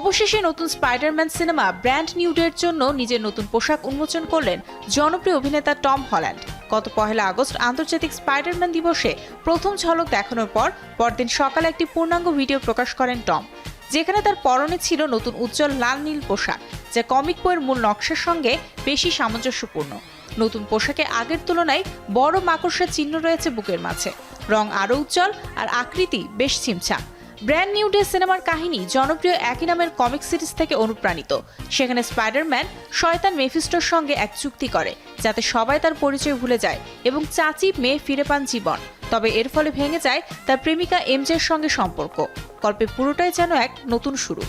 অবশেষে নতুন Spiderman cinema brand নিউডের জন্য নিজের নতুন পোশাক উন্মোচন করলেন জনপ্রিয় অভিনেতা টম হল্যান্ড। গত পহেলা আগস্ট আন্তর্জাতিক স্পাইডারম্যান দিবসে প্রথম ঝলক দেখানোর পর পরদিন সকালে একটি পূর্ণাঙ্গ ভিডিও প্রকাশ করেন টম, যেখানে তার পরনে ছিল নতুন উজ্জ্বল লাল নীল পোশাক, যা কমিক বইয়ের মূল নকশার সঙ্গে বেশি সামঞ্জস্যপূর্ণ। নতুন পোশাকে আগের তুলনায় বড় মাকড়সার চিহ্ন রয়েছে বুকের মাঝে। রং আরও উজ্জ্বল আর আকৃতি বেশ ছিমছাম। ব্র্যান্ড নিউ ডে সিনেমার কাহিনী জনপ্রিয় একই নামের কমিক সিরিজ থেকে অনুপ্রাণিত। সেখানে স্পাইডারম্যান শয়তান মেফিস্টোর সঙ্গে এক চুক্তি করে, যাতে সবাই তার পরিচয় ভুলে যায় এবং চাচি মেয়ে ফিরে পান জীবন। তবে এর ফলে ভেঙে যায় তার প্রেমিকা এমজের সঙ্গে সম্পর্ক। গল্পে পুরোটাই যেন এক নতুন শুরু।